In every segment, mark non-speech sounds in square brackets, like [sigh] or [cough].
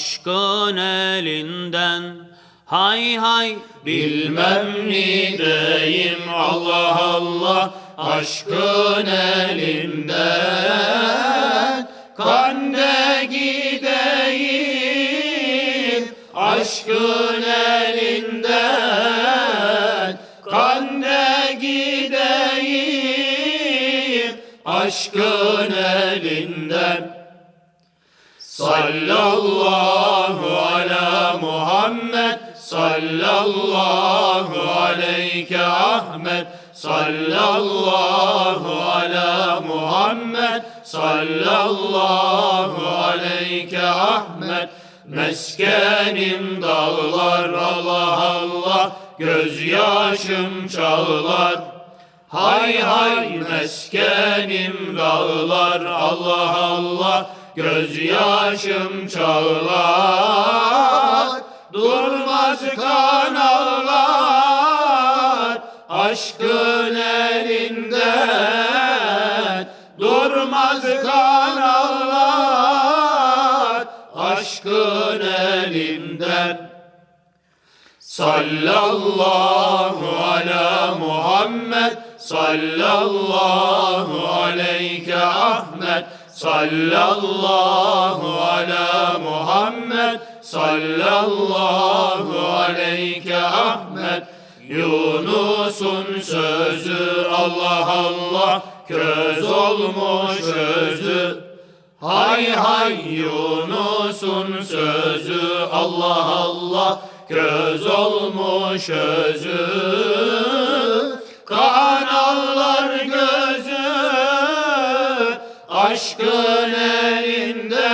aşkın elinden. Hay hay Bilmem ni deyim Allah Allah aşkın elinden. Kande gideyim aşkın elinden. Kande gideyim aşkın elinden Sallallahu ala Muhammed Sallallahu aleyke Ahmet Sallallahu ala Muhammed Sallallahu aleyke Ahmet Meskenim dağlar Allah Allah Gözyaşım çağlar. Hay hay meskenim dağlar Allah Allah Gözyaşım çağlar Durmaz kan ağlar Aşkın elinden Durmaz kan ağlar Aşkın elinden Sallallahu ala Muhammed Sallallahu aleyke Ahmet Sallallahu ala Muhammed Sallallahu aleyke Ahmet Yunus'un sözü Allah Allah köz olmuş özü Hay hay Yunus'un sözü Allah Allah köz olmuş özü kan aşkın elinden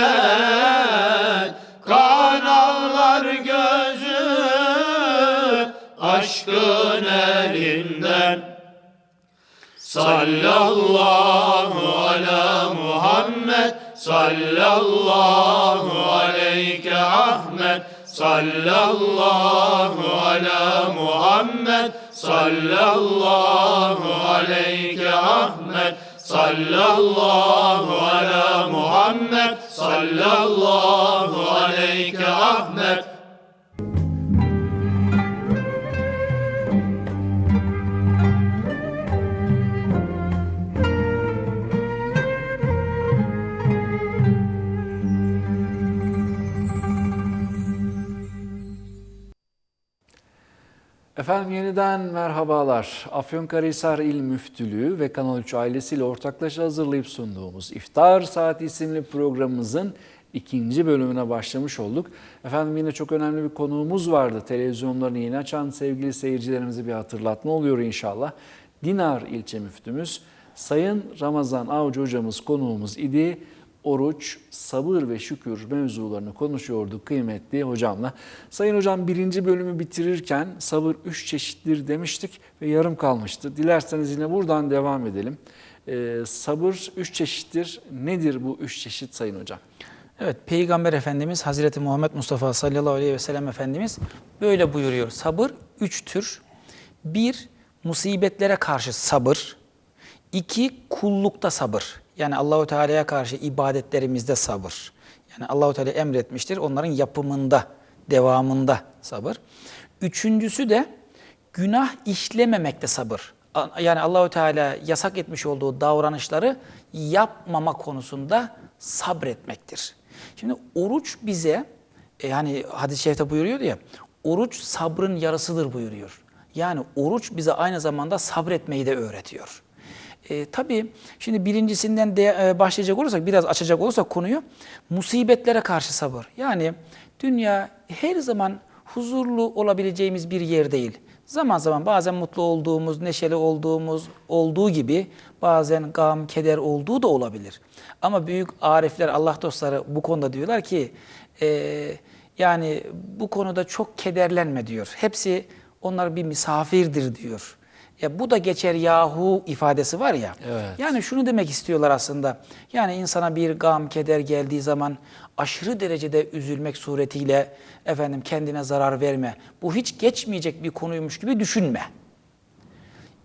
kan ağlar gözü aşkın elinden. Sallallahu ala Muhammed Sallallahu aleyke Ahmet Sallallahu ala Muhammed Sallallahu aleyke Ahmet Sallallahu ala Muhammed Sallallahu aleyke Ahmet Efendim yeniden merhabalar. Afyonkarahisar İl Müftülüğü ve Kanal 3 ailesiyle ortaklaşa hazırlayıp sunduğumuz İftar Saati isimli programımızın ikinci bölümüne başlamış olduk. Efendim yine çok önemli bir konuğumuz vardı. Televizyonlarını yeni açan sevgili seyircilerimize bir hatırlatma oluyor inşallah. Dinar ilçe müftümüz Sayın Ramazan Avcı hocamız konuğumuz idi oruç, sabır ve şükür mevzularını konuşuyorduk kıymetli hocamla. Sayın hocam birinci bölümü bitirirken sabır üç çeşittir demiştik ve yarım kalmıştı. Dilerseniz yine buradan devam edelim. Ee, sabır üç çeşittir. Nedir bu üç çeşit sayın hocam? Evet, Peygamber Efendimiz Hazreti Muhammed Mustafa sallallahu aleyhi ve sellem Efendimiz böyle buyuruyor. Sabır üç tür. Bir, musibetlere karşı sabır. İki, kullukta sabır. Yani Allahu Teala'ya karşı ibadetlerimizde sabır. Yani Allahu Teala emretmiştir. Onların yapımında, devamında sabır. Üçüncüsü de günah işlememekte sabır. Yani Allahu Teala yasak etmiş olduğu davranışları yapmama konusunda sabretmektir. Şimdi oruç bize e, yani hadis-i şerifte buyuruyor ya oruç sabrın yarısıdır buyuruyor. Yani oruç bize aynı zamanda sabretmeyi de öğretiyor. E, tabii şimdi birincisinden de, e, başlayacak olursak, biraz açacak olursak konuyu, musibetlere karşı sabır. Yani dünya her zaman huzurlu olabileceğimiz bir yer değil. Zaman zaman bazen mutlu olduğumuz, neşeli olduğumuz olduğu gibi bazen gam, keder olduğu da olabilir. Ama büyük arifler, Allah dostları bu konuda diyorlar ki, e, yani bu konuda çok kederlenme diyor. Hepsi onlar bir misafirdir diyor. Ya bu da geçer yahu ifadesi var ya. Evet. Yani şunu demek istiyorlar aslında. Yani insana bir gam, keder geldiği zaman aşırı derecede üzülmek suretiyle efendim kendine zarar verme. Bu hiç geçmeyecek bir konuymuş gibi düşünme.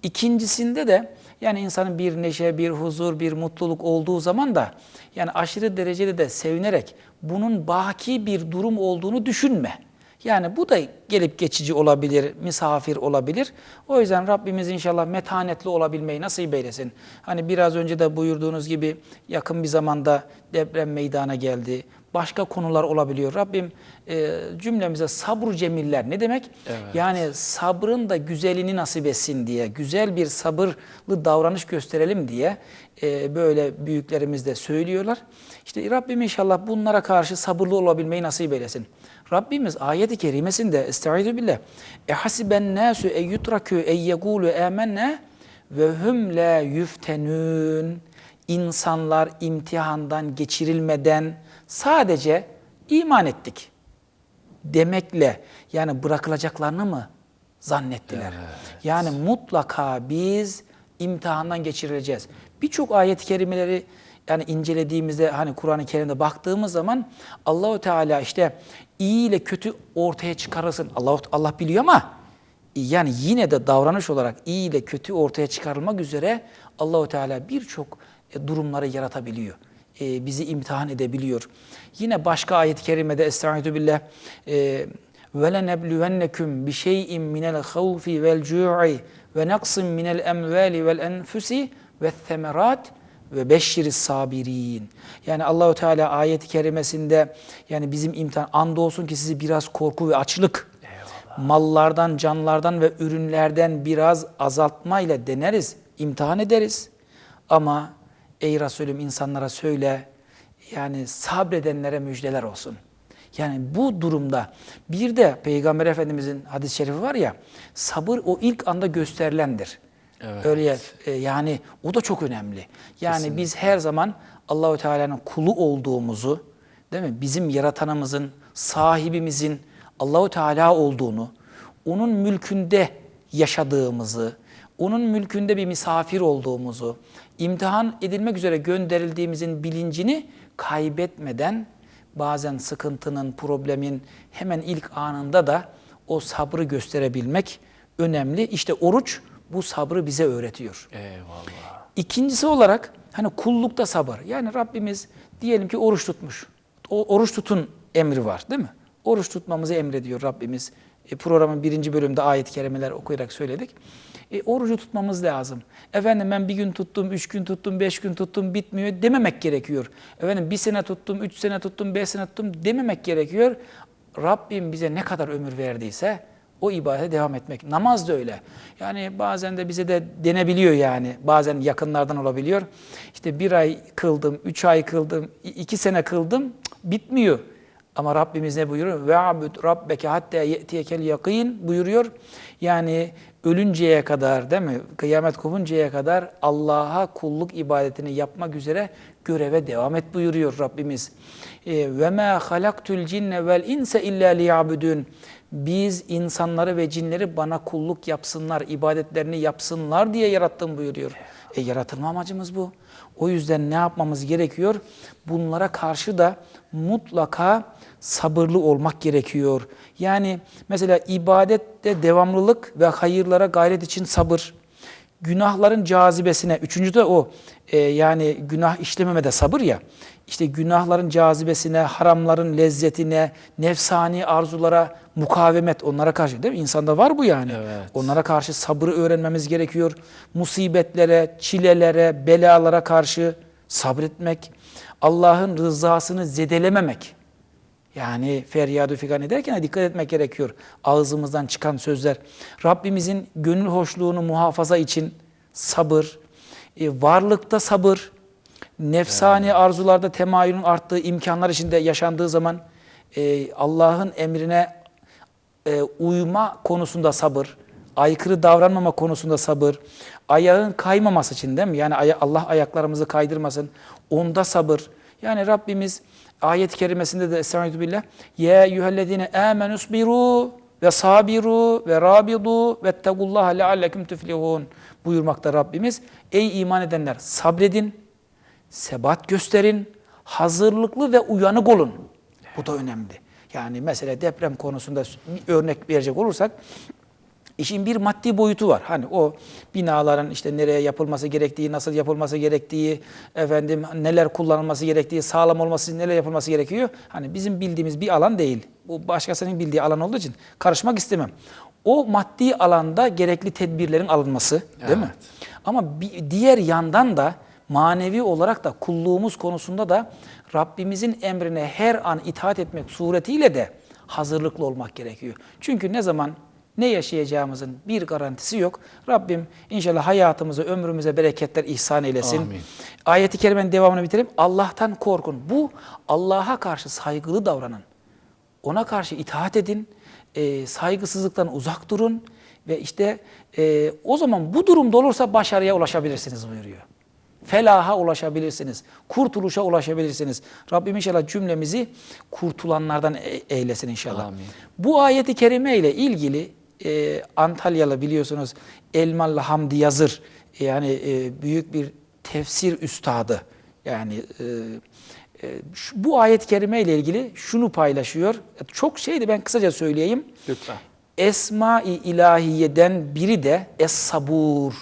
İkincisinde de yani insanın bir neşe, bir huzur, bir mutluluk olduğu zaman da yani aşırı derecede de sevinerek bunun baki bir durum olduğunu düşünme. Yani bu da gelip geçici olabilir, misafir olabilir. O yüzden Rabbimiz inşallah metanetli olabilmeyi nasip eylesin. Hani biraz önce de buyurduğunuz gibi yakın bir zamanda deprem meydana geldi. Başka konular olabiliyor. Rabbim e, cümlemize sabır cemiller ne demek? Yani sabrın da güzelini nasip etsin diye, güzel bir sabırlı davranış gösterelim diye e, böyle büyüklerimiz de söylüyorlar. İşte Rabbim inşallah bunlara karşı sabırlı olabilmeyi nasip eylesin. Rabbimiz ayet-i kerimesinde Estaizu billah ehasiben nasu en yutraku en yekulu amennâ ve hum la yuftenun insanlar imtihandan geçirilmeden sadece iman ettik demekle yani bırakılacaklarını mı zannettiler? Yani mutlaka biz imtihandan geçirileceğiz Birçok ayet-i kerimeleri yani incelediğimizde hani Kur'an-ı Kerim'de baktığımız zaman Allahu Teala işte iyi ile kötü ortaya çıkarılsın. Allah Allah biliyor ama yani yine de davranış olarak iyi ile kötü ortaya çıkarılmak üzere Allahu Teala birçok e, durumları yaratabiliyor. E, bizi imtihan edebiliyor. Yine başka ayet-i kerimede Estaizu billah e, وَلَنَبْلُوَنَّكُمْ بِشَيْءٍ مِنَ الْخَوْفِ وَالْجُوعِ وَنَقْصٍ مِنَ الْاَمْوَالِ وَالْاَنْفُسِ ve semerat ve beşşiri sabirin. Yani Allahu Teala ayet-i kerimesinde yani bizim imtihan andolsun ki sizi biraz korku ve açlık mallardan, canlardan ve ürünlerden biraz azaltmayla deneriz, imtihan ederiz. Ama ey Resulüm insanlara söyle yani sabredenlere müjdeler olsun. Yani bu durumda bir de Peygamber Efendimizin hadis-i şerifi var ya sabır o ilk anda gösterilendir. Öyle e, yani o da çok önemli. Yani biz her zaman Allahu Teala'nın kulu olduğumuzu, değil mi? Bizim yaratanımızın, sahibimizin Allahu Teala olduğunu, onun mülkünde yaşadığımızı, onun mülkünde bir misafir olduğumuzu, imtihan edilmek üzere gönderildiğimizin bilincini kaybetmeden bazen sıkıntının, problemin hemen ilk anında da o sabrı gösterebilmek önemli. İşte oruç bu sabrı bize öğretiyor. Eyvallah. İkincisi olarak hani kullukta sabır. Yani Rabbimiz diyelim ki oruç tutmuş. O oruç tutun emri var değil mi? Oruç tutmamızı emrediyor Rabbimiz. E, programın birinci bölümde ayet-i kerimeler okuyarak söyledik. E, orucu tutmamız lazım. Efendim ben bir gün tuttum, üç gün tuttum, beş gün tuttum bitmiyor dememek gerekiyor. Efendim bir sene tuttum, üç sene tuttum, beş sene tuttum dememek gerekiyor. Rabbim bize ne kadar ömür verdiyse o ibadete devam etmek. Namaz da öyle. Yani bazen de bize de denebiliyor yani. Bazen yakınlardan olabiliyor. İşte bir ay kıldım, üç ay kıldım, iki sene kıldım. Bitmiyor. Ama Rabbimiz ne buyuruyor? Ve abud rabbeke hatta ye'tiyekel yakin buyuruyor. Yani ölünceye kadar değil mi? Kıyamet kopuncaya kadar Allah'a kulluk ibadetini yapmak üzere göreve devam et buyuruyor Rabbimiz. Ve ma halaktul cinne vel insa illa liyabudun. Biz insanları ve cinleri bana kulluk yapsınlar, ibadetlerini yapsınlar diye yarattım buyuruyor. E yaratılma amacımız bu. O yüzden ne yapmamız gerekiyor? Bunlara karşı da mutlaka sabırlı olmak gerekiyor. Yani mesela ibadette devamlılık ve hayırlara gayret için sabır. Günahların cazibesine, üçüncü de o e, yani günah işlememede sabır ya. İşte günahların cazibesine, haramların lezzetine, nefsani arzulara mukavemet onlara karşı değil mi? İnsanda var bu yani. Evet. Onlara karşı sabrı öğrenmemiz gerekiyor. Musibetlere, çilelere, belalara karşı sabretmek. Allah'ın rızasını zedelememek. Yani feryadu figan ederken dikkat etmek gerekiyor. Ağzımızdan çıkan sözler. Rabbimizin gönül hoşluğunu muhafaza için sabır, e, varlıkta sabır, nefsani arzularda temayülün arttığı imkanlar içinde yaşandığı zaman e, Allah'ın emrine e, uyma konusunda sabır, aykırı davranmama konusunda sabır, ayağın kaymaması için değil mi? Yani Allah ayaklarımızı kaydırmasın, onda sabır. Yani Rabbimiz ayet-i kerimesinde de Estaizu billah Ya eyyühellezine amenu sbiru ve sabiru ve rabidu ve tegullaha leallekum tuflihun buyurmakta Rabbimiz. Ey iman edenler sabredin, sebat gösterin, hazırlıklı ve uyanık olun. Bu da önemli. Yani mesela deprem konusunda örnek verecek olursak İşin bir maddi boyutu var. Hani o binaların işte nereye yapılması gerektiği, nasıl yapılması gerektiği, efendim neler kullanılması gerektiği, sağlam olması neler yapılması gerekiyor. Hani bizim bildiğimiz bir alan değil. Bu başkasının bildiği alan olduğu için karışmak istemem. O maddi alanda gerekli tedbirlerin alınması, değil mi? Ama bir diğer yandan da manevi olarak da kulluğumuz konusunda da Rabbimizin emrine her an itaat etmek suretiyle de hazırlıklı olmak gerekiyor. Çünkü ne zaman ne yaşayacağımızın bir garantisi yok. Rabbim inşallah hayatımıza, ömrümüze bereketler ihsan eylesin. Amin. Ayeti kerimenin devamını bitireyim. Allah'tan korkun. Bu Allah'a karşı saygılı davranın. Ona karşı itaat edin. e, saygısızlıktan uzak durun. Ve işte e, o zaman bu durumda olursa başarıya ulaşabilirsiniz buyuruyor. Felaha ulaşabilirsiniz. Kurtuluşa ulaşabilirsiniz. Rabbim inşallah cümlemizi kurtulanlardan e- eylesin inşallah. Amin. Bu ayeti kerime ile ilgili e, Antalyalı biliyorsunuz Elmalı Hamdi Yazır e, yani e, büyük bir tefsir üstadı. Yani e, e, şu- bu ayet-i kerime ile ilgili şunu paylaşıyor. Çok şeydi ben kısaca söyleyeyim. Lütfen. Esma-i ilahiyeden biri de Es-Sabur.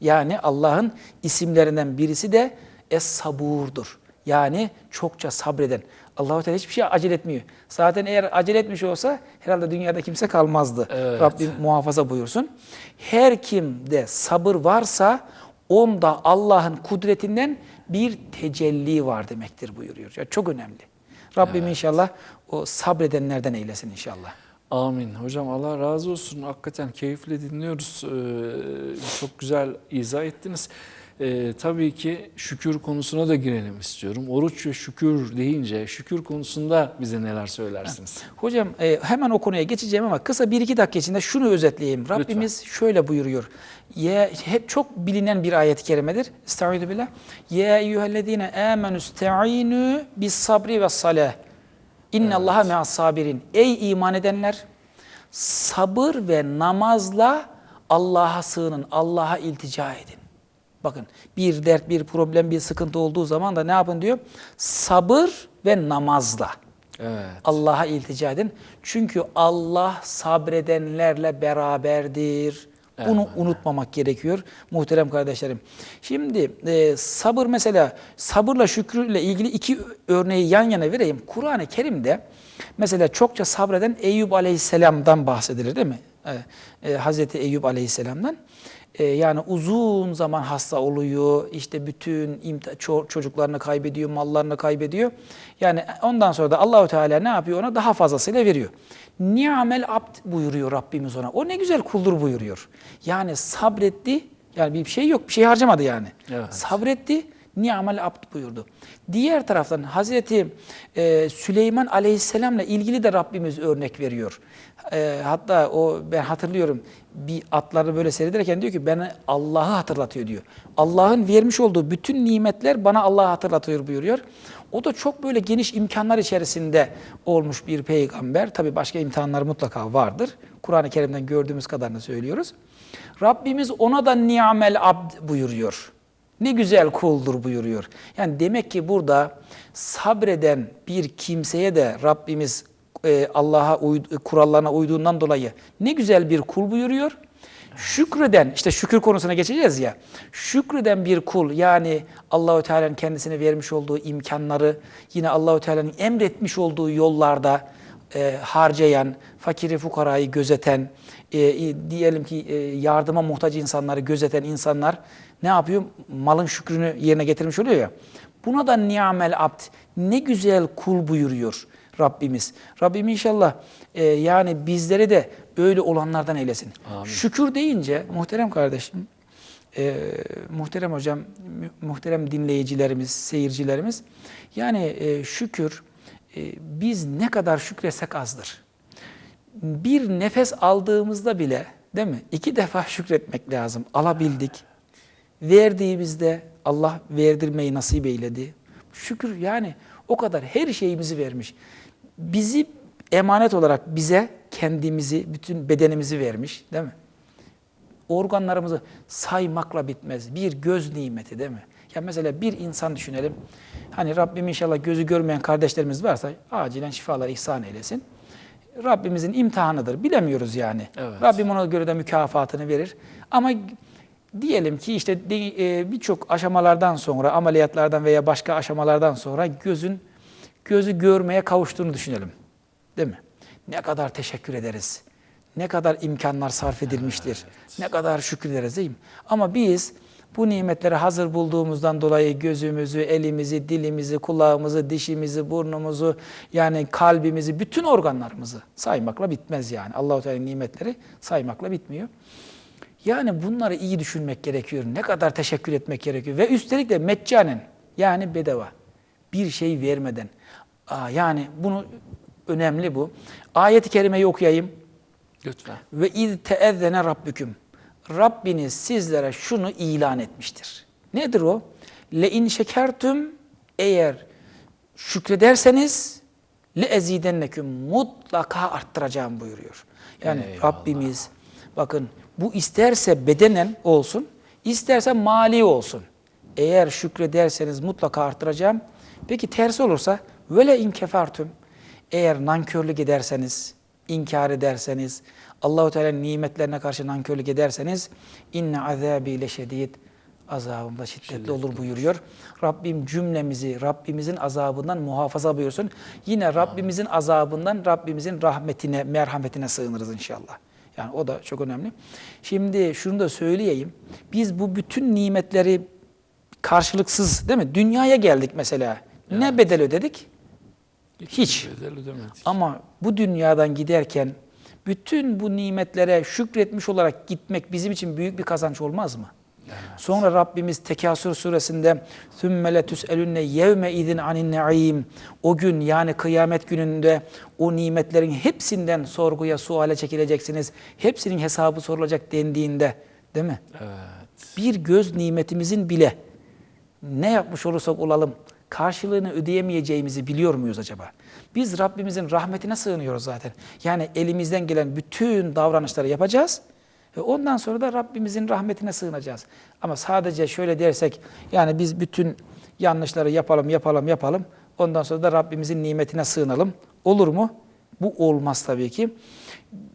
Yani Allah'ın isimlerinden birisi de Es-Sabur'dur. Yani çokça sabreden. Allah-u Teala hiçbir şey acele etmiyor. Zaten eğer acele etmiş olsa herhalde dünyada kimse kalmazdı. Evet. Rabbim muhafaza buyursun. Her kimde sabır varsa onda Allah'ın kudretinden bir tecelli var demektir buyuruyor. Yani çok önemli. Rabbim inşallah o sabredenlerden eylesin inşallah. Amin. Hocam Allah razı olsun. Hakikaten keyifle dinliyoruz. Ee, çok güzel izah ettiniz. Ee, tabii ki şükür konusuna da girelim istiyorum. Oruç ve şükür deyince şükür konusunda bize neler söylersiniz? Hocam e, hemen o konuya geçeceğim ama kısa bir iki dakika içinde şunu özetleyeyim. Rabbimiz şöyle buyuruyor. Ya, hep çok bilinen bir ayet-i kerimedir. Estaizu billah. Ya eyyühellezine amenu sta'inu bis sabri ve salah. İnne Allaha me'as sabirin. Ey iman edenler sabır ve namazla Allah'a sığının, Allah'a iltica edin. Bakın bir dert, bir problem, bir sıkıntı olduğu zaman da ne yapın diyor? Sabır ve namazla. Evet. Allah'a iltica edin. Çünkü Allah sabredenlerle beraberdir. Bunu unutmamak gerekiyor muhterem kardeşlerim. Şimdi e, sabır mesela sabırla şükrüyle ilgili iki örneği yan yana vereyim. Kur'an-ı Kerim'de mesela çokça sabreden Eyüp Aleyhisselam'dan bahsedilir değil mi? E, e, Hazreti Eyüp Aleyhisselam'dan. E, yani uzun zaman hasta oluyor, işte bütün çocuklarını kaybediyor, mallarını kaybediyor. Yani ondan sonra da Allahu Teala ne yapıyor ona? Daha fazlasıyla veriyor. Ni'amel abd buyuruyor Rabbimiz ona. O ne güzel kuldur buyuruyor. Yani sabretti, yani bir şey yok, bir şey harcamadı yani. Evet. Sabretti, ni'amel abd buyurdu. Diğer taraftan Hazreti e, Süleyman Aleyhisselam'la ilgili de Rabbimiz örnek veriyor. E, hatta o ben hatırlıyorum bir atları böyle seyrederken diyor ki beni Allah'ı hatırlatıyor diyor. Allah'ın vermiş olduğu bütün nimetler bana Allah'ı hatırlatıyor buyuruyor. O da çok böyle geniş imkanlar içerisinde olmuş bir peygamber. Tabi başka imtihanlar mutlaka vardır. Kur'an-ı Kerim'den gördüğümüz kadarını söylüyoruz. Rabbimiz ona da ni'amel abd buyuruyor. Ne güzel kuldur buyuruyor. Yani demek ki burada sabreden bir kimseye de Rabbimiz e, Allah'a uyd- kurallarına uyduğundan dolayı ne güzel bir kul buyuruyor. Şükreden, işte şükür konusuna geçeceğiz ya. Şükreden bir kul yani Allahü Teala'nın kendisine vermiş olduğu imkanları, yine Allahü Teala'nın emretmiş olduğu yollarda e, harcayan, fakiri fukarayı gözeten, e, e, diyelim ki e, yardıma muhtaç insanları gözeten insanlar ne yapıyor? Malın şükrünü yerine getirmiş oluyor ya. Buna da ni'amel abd, ne güzel kul buyuruyor Rabbimiz. Rabbim inşallah e, yani bizleri de öyle olanlardan eylesin. Şükür deyince muhterem kardeşim, e, muhterem hocam, muhterem dinleyicilerimiz, seyircilerimiz, yani e, şükür e, biz ne kadar şükretsek azdır. Bir nefes aldığımızda bile değil mi? İki defa şükretmek lazım. Alabildik. Verdiğimizde Allah verdirmeyi nasip eyledi. Şükür yani o kadar her şeyimizi vermiş. Bizi emanet olarak bize kendimizi, bütün bedenimizi vermiş değil mi? organlarımızı saymakla bitmez. Bir göz nimeti değil mi? Ya mesela bir insan düşünelim. Hani Rabbim inşallah gözü görmeyen kardeşlerimiz varsa acilen şifalar ihsan eylesin. Rabbimizin imtihanıdır. Bilemiyoruz yani. Evet. Rabbim ona göre de mükafatını verir. Ama diyelim ki işte e, birçok aşamalardan sonra, ameliyatlardan veya başka aşamalardan sonra gözün gözü görmeye kavuştuğunu düşünelim. Değil mi? Ne kadar teşekkür ederiz. Ne kadar imkanlar sarf edilmiştir. Ne kadar şükrederiz değil mi? Ama biz bu nimetleri hazır bulduğumuzdan dolayı gözümüzü, elimizi, dilimizi, kulağımızı, dişimizi, burnumuzu, yani kalbimizi, bütün organlarımızı saymakla bitmez yani. Allahu Teala'nın nimetleri saymakla bitmiyor. Yani bunları iyi düşünmek gerekiyor. Ne kadar teşekkür etmek gerekiyor. Ve üstelik de meccanen yani bedava. Bir şey vermeden. Aa, yani bunu önemli bu. Ayet-i kerimeyi okuyayım. Lütfen. Ve iz teezzene rabbüküm. Rabbiniz sizlere şunu ilan etmiştir. Nedir o? Le in şekertüm eğer şükrederseniz le ezidenneküm mutlaka arttıracağım buyuruyor. Yani Eyvallah. Rabbimiz bakın bu isterse bedenen olsun, isterse mali olsun. Eğer şükrederseniz mutlaka arttıracağım. Peki tersi olursa vele in kefertüm eğer nankörlük ederseniz, inkar ederseniz, Allahu Teala'nın nimetlerine karşı nankörlük ederseniz inne azabi leşedid azabım da şiddetli olur buyuruyor. Rabbim cümlemizi Rabbimizin azabından muhafaza buyursun. Yine Rabbimizin azabından Rabbimizin rahmetine, merhametine sığınırız inşallah. Yani o da çok önemli. Şimdi şunu da söyleyeyim. Biz bu bütün nimetleri karşılıksız değil mi? Dünyaya geldik mesela. Ne bedel ödedik? Hiç. Bedel ödemedik. Ama bu dünyadan giderken bütün bu nimetlere şükretmiş olarak gitmek bizim için büyük bir kazanç olmaz mı? Sonra Rabbimiz Tekasür suresinde ثُمَّ لَتُسْأَلُنَّ يَوْمَ اِذٍ عَنِ النَّعِيمِ O gün yani kıyamet gününde o nimetlerin hepsinden sorguya, suale çekileceksiniz. Hepsinin hesabı sorulacak dendiğinde değil mi? Evet. bir göz nimetimizin bile ne yapmış olursak olalım karşılığını ödeyemeyeceğimizi biliyor muyuz acaba? Biz Rabbimizin rahmetine sığınıyoruz zaten. Yani elimizden gelen bütün davranışları yapacağız ve ondan sonra da Rabbimizin rahmetine sığınacağız. Ama sadece şöyle dersek yani biz bütün yanlışları yapalım, yapalım, yapalım. Ondan sonra da Rabbimizin nimetine sığınalım. Olur mu? Bu olmaz tabii ki.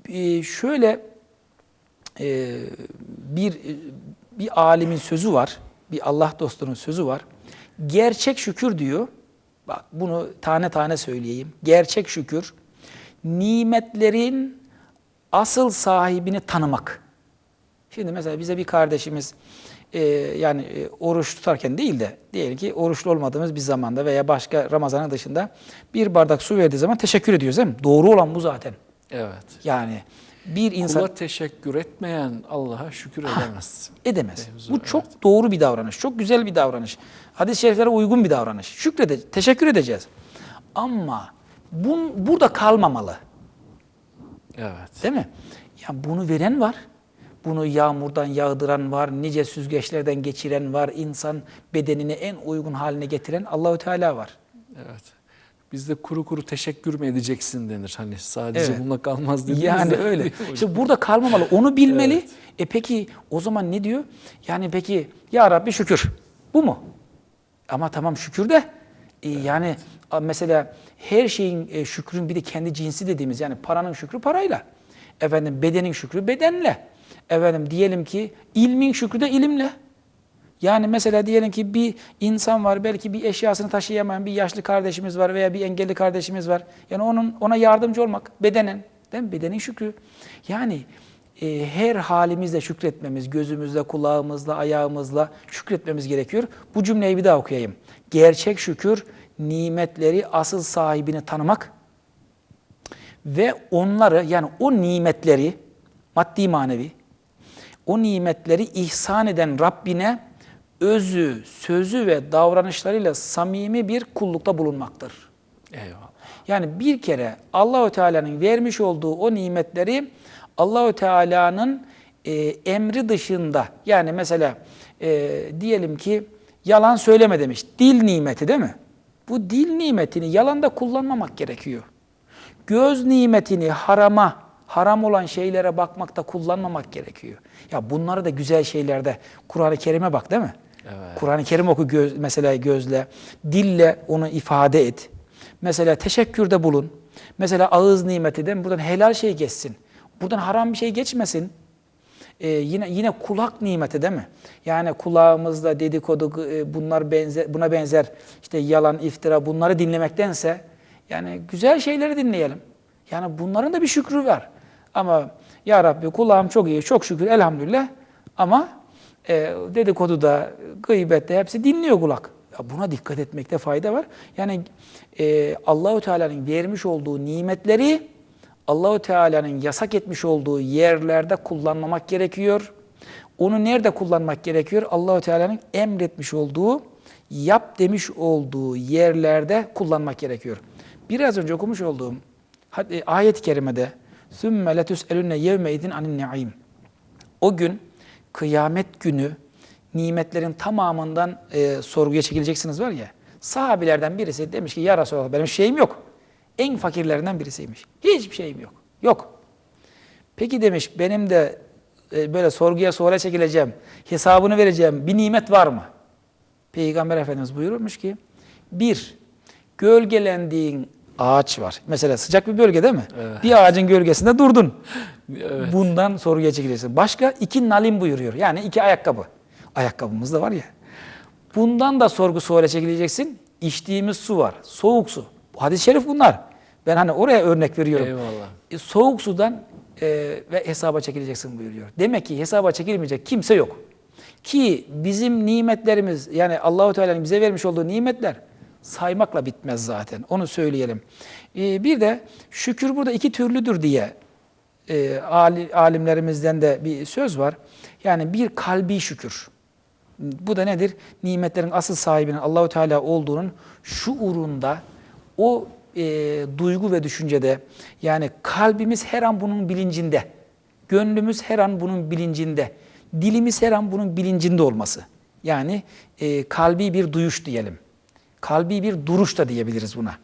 Ee, şöyle e, bir bir alimin sözü var, bir Allah dostunun sözü var. Gerçek şükür diyor. Bak bunu tane tane söyleyeyim. Gerçek şükür nimetlerin asıl sahibini tanımak. Şimdi mesela bize bir kardeşimiz e, yani e, oruç tutarken değil de diyelim ki oruçlu olmadığımız bir zamanda veya başka Ramazan'ın dışında bir bardak su verdiği zaman teşekkür ediyoruz değil mi? Doğru olan bu zaten. Evet. Yani bir insan Kula teşekkür etmeyen Allah'a şükür edemez. edemez. Mevzu, Bu çok doğru bir davranış, çok güzel bir davranış. Hadis-i şeriflere uygun bir davranış. Şükrede, teşekkür edeceğiz. Ama bun, burada kalmamalı. Evet. Değil mi? Ya bunu veren var. Bunu yağmurdan yağdıran var, nice süzgeçlerden geçiren var, insan bedenini en uygun haline getiren Allahü Teala var. Evet. Bizde kuru kuru teşekkür mü edeceksin denir. Hani sadece Evet. bununla kalmaz dediniz Yani de. [laughs] öyle. [laughs] İşte burada kalmamalı. Onu bilmeli. Evet. E peki o zaman ne diyor? Yani peki ya Rabbi şükür. Bu mu? Ama tamam şükür de e, yani a, mesela her şeyin e, şükrün bir de kendi cinsi dediğimiz yani paranın şükrü parayla. Efendim bedenin şükrü bedenle. Efendim diyelim ki ilmin şükrü de ilimle. Yani mesela diyelim ki bir insan var belki bir eşyasını taşıyamayan bir yaşlı kardeşimiz var veya bir engelli kardeşimiz var. Yani onun ona yardımcı olmak bedenen, değil mi? Bedenin şükrü. Yani e, her halimizde şükretmemiz, gözümüzle, kulağımızla, ayağımızla şükretmemiz gerekiyor. Bu cümleyi bir daha okuyayım. Gerçek şükür nimetleri asıl sahibini tanımak ve onları yani o nimetleri maddi manevi o nimetleri ihsan eden Rabbine özü, sözü ve davranışlarıyla samimi bir kullukta bulunmaktır. Eyvallah. Yani bir kere Allahü Teala'nın vermiş olduğu o nimetleri Allahü Teala'nın e, emri dışında yani mesela e, diyelim ki yalan söyleme demiş. Dil nimeti değil mi? Bu dil nimetini yalanda kullanmamak gerekiyor. Göz nimetini harama, haram olan şeylere bakmakta kullanmamak gerekiyor. Ya bunları da güzel şeylerde Kur'an-ı Kerim'e bak değil mi? Evet. Kur'an-ı Kerim oku göz, mesela gözle, dille onu ifade et. Mesela teşekkürde bulun. Mesela ağız nimeti de buradan helal şey geçsin. Buradan haram bir şey geçmesin. Ee, yine yine kulak nimeti değil mi? Yani kulağımızda dedikodu e, bunlar benzer buna benzer işte yalan, iftira bunları dinlemektense yani güzel şeyleri dinleyelim. Yani bunların da bir şükrü var. Ama ya Rabbi kulağım çok iyi, çok şükür elhamdülillah. Ama e, dedikodu da, gıybet de hepsi dinliyor kulak. Ya buna dikkat etmekte fayda var. Yani e, Allahu Teala'nın vermiş olduğu nimetleri Allahu Teala'nın yasak etmiş olduğu yerlerde kullanmamak gerekiyor. Onu nerede kullanmak gerekiyor? Allahu Teala'nın emretmiş olduğu, yap demiş olduğu yerlerde kullanmak gerekiyor. Biraz önce okumuş olduğum hadi- ayet-i kerimede ثُمَّ لَتُسْأَلُنَّ يَوْمَ اِذٍ عَنِ النَّعِيمِ O gün kıyamet günü nimetlerin tamamından e, sorguya çekileceksiniz var ya. Sahabilerden birisi demiş ki ya Resulallah benim şeyim yok. En fakirlerinden birisiymiş. Hiçbir şeyim yok. Yok. Peki demiş benim de e, böyle sorguya sonra çekileceğim, hesabını vereceğim bir nimet var mı? Peygamber Efendimiz buyurmuş ki bir, gölgelendiğin ağaç var. Mesela sıcak bir bölge değil mi? Bir ağacın gölgesinde durdun. Bundan soruya çekileceksin. Başka iki nalim buyuruyor. Yani iki ayakkabı. Ayakkabımız da var ya. Bundan da sorgu suale çekileceksin. İçtiğimiz su var. Soğuk su. Hadis-i şerif bunlar. Ben hani oraya örnek veriyorum. Eyvallah. E, soğuk sudan e, ve hesaba çekileceksin buyuruyor. Demek ki hesaba çekilmeyecek kimse yok. Ki bizim nimetlerimiz yani Allahu Teala'nın bize vermiş olduğu nimetler saymakla bitmez zaten. Onu söyleyelim. E, bir de şükür burada iki türlüdür diye e, ali- alimlerimizden de bir söz var. Yani bir kalbi şükür. Bu da nedir? Nimetlerin asıl sahibinin Allahu Teala olduğunun şuurunda o e, duygu ve düşüncede yani kalbimiz her an bunun bilincinde. Gönlümüz her an bunun bilincinde. Dilimiz her an bunun bilincinde olması. Yani e, kalbi bir duyuş diyelim. Kalbi bir duruş da diyebiliriz buna.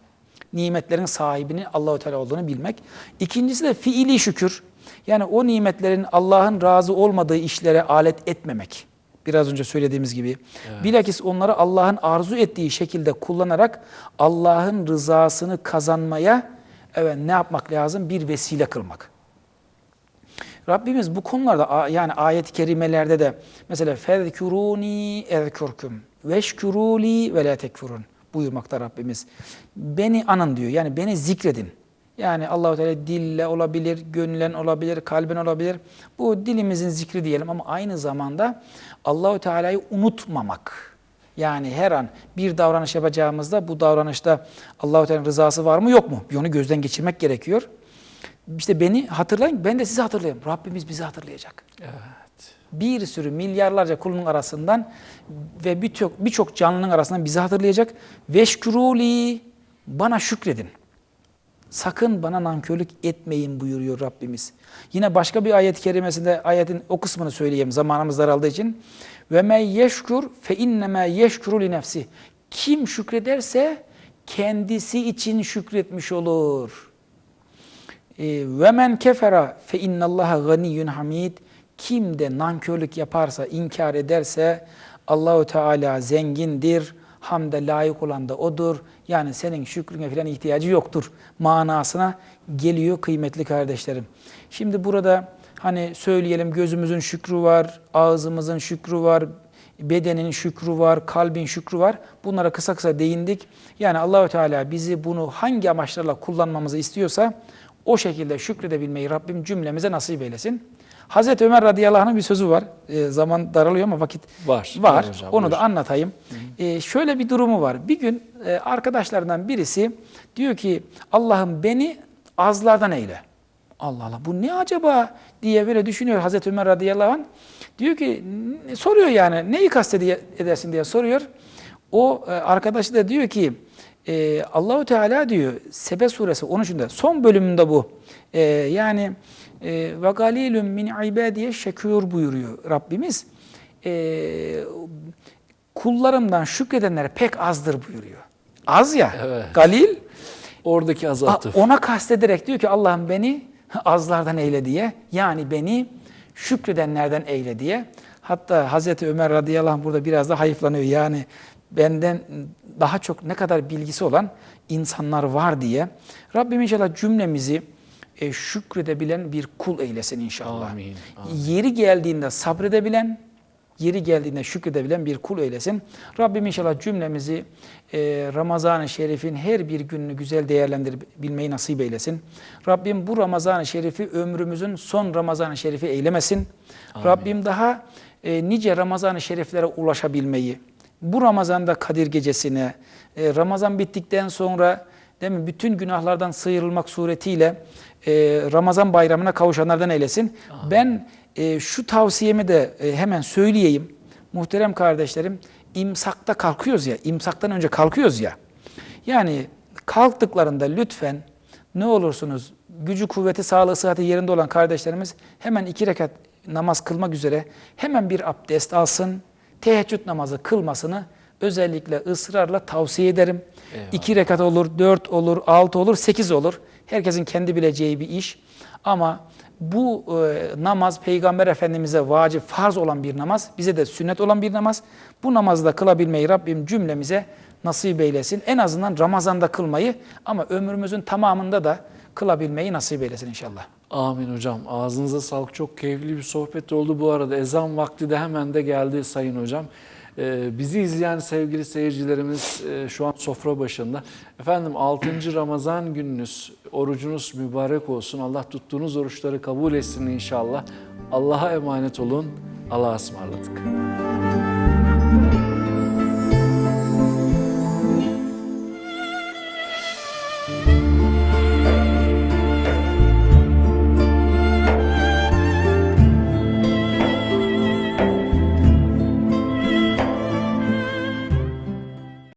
Nimetlerin sahibinin Allahu Teala olduğunu bilmek. İkincisi de fiili şükür. Yani o nimetlerin Allah'ın razı olmadığı işlere alet etmemek. Biraz önce söylediğimiz gibi. Bilakis onları Allah'ın arzu ettiği şekilde kullanarak Allah'ın rızasını kazanmaya evet ne yapmak lazım? Bir vesile kılmak. Rabbimiz bu konularda yani ayet-i kerimelerde de mesela fezkuruni ezkurkum veşkuruli ve la tekfurun buyurmakta Rabbimiz. Beni anın diyor. Yani beni zikredin. Yani Allahu Teala dille olabilir, gönülen olabilir, kalben olabilir. Bu dilimizin zikri diyelim ama aynı zamanda Allahu Teala'yı unutmamak. Yani her an bir davranış yapacağımızda bu davranışta Allahu Teala'nın rızası var mı yok mu? Bir onu gözden geçirmek gerekiyor. İşte beni hatırlayın, ben de sizi hatırlayayım. Rabbimiz bizi hatırlayacak. Bir sürü milyarlarca kulun arasından ve birçok birçok canlının arasından bizi hatırlayacak. Veşkuruli bana şükredin. Sakın bana nankörlük etmeyin buyuruyor Rabbimiz. Yine başka bir ayet-i kerimesinde ayetin o kısmını söyleyeyim zamanımız daraldığı için. Ve men yeşkur fe innema yeşkuru li nefsi. Kim şükrederse kendisi için şükretmiş olur. E, Ve men kefera fe innallaha ganiyyun hamid. Kim de nankörlük yaparsa, inkar ederse Allahu Teala zengindir. Hamde layık olan da odur. Yani senin şükrüne falan ihtiyacı yoktur manasına geliyor kıymetli kardeşlerim. Şimdi burada hani söyleyelim gözümüzün şükrü var, ağzımızın şükrü var, bedenin şükrü var, kalbin şükrü var. Bunlara kısa kısa değindik. Yani Allahü Teala bizi bunu hangi amaçlarla kullanmamızı istiyorsa o şekilde şükredebilmeyi Rabbim cümlemize nasip eylesin. Hazreti Ömer radıyallahu anh'ın bir sözü var. E, zaman daralıyor ama vakit Var. var. Hocam, Onu buyur. da anlatayım. E, şöyle bir durumu var. Bir gün e, arkadaşlarından birisi diyor ki Allah'ım beni azlardan eyle. Allah Allah bu ne acaba diye böyle düşünüyor Hazreti Ömer radıyallahu anh. Diyor ki "N- soruyor yani neyi kastedersin diye soruyor. O e, arkadaşı da diyor ki e, Allahu Teala diyor Sebe suresi 13'ünde son bölümünde bu. E, yani e, ve galilun min ibadiye şekûr buyuruyor Rabbimiz. E, kullarımdan şükredenler pek azdır buyuruyor. Az ya. Evet. Galil Oradaki A- azatıf. Ona kastederek diyor ki Allah'ım beni azlardan eyle diye. Yani beni şükredenlerden eyle diye. Hatta Hazreti Ömer radıyallahu anh burada biraz da hayıflanıyor. Yani benden daha çok ne kadar bilgisi olan insanlar var diye Rabbim inşallah cümlemizi e, şükredebilen bir kul eylesin inşallah. Amin, Yeri geldiğinde sabredebilen, yeri geldiğinde şükredebilen bir kul eylesin. Rabbim inşallah cümlemizi e, Ramazan-ı Şerif'in her bir gününü güzel değerlendirebilmeyi nasip eylesin. Rabbim bu Ramazan-ı Şerif'i ömrümüzün son Ramazan-ı Şerif'i eylemesin. Rabbim daha e, nice Ramazan-ı Şeriflere ulaşabilmeyi, bu Ramazan'da Kadir Gecesi'ne, e, Ramazan bittikten sonra değil mi, bütün günahlardan sıyrılmak suretiyle e, Ramazan bayramına kavuşanlardan eylesin. Ben e, şu tavsiyemi de e, hemen söyleyeyim. Muhterem kardeşlerim, imsakta kalkıyoruz ya, imsaktan önce kalkıyoruz ya. Yani kalktıklarında lütfen ne olursunuz gücü kuvveti sağlığı sıhhati yerinde olan kardeşlerimiz hemen iki rekat namaz kılmak üzere hemen bir abdest alsın. Teheccüd namazı kılmasını özellikle ısrarla tavsiye ederim. İki rekat olur, dört olur, altı olur, sekiz olur. Herkesin kendi bileceği bir iş. Ama bu e, namaz Peygamber Efendimiz'e vacip, farz olan bir namaz. Bize de sünnet olan bir namaz. Bu namazı da kılabilmeyi Rabbim cümlemize nasip eylesin. En azından Ramazan'da kılmayı ama ömrümüzün tamamında da kılabilmeyi nasip eylesin inşallah. Amin hocam. Ağzınıza sağlık. Çok keyifli bir sohbet oldu bu arada. Ezan vakti de hemen de geldi sayın hocam. Ee, bizi izleyen sevgili seyircilerimiz e, şu an sofra başında. Efendim 6. Ramazan gününüz, orucunuz mübarek olsun. Allah tuttuğunuz oruçları kabul etsin inşallah. Allah'a emanet olun. Allah'a ısmarladık.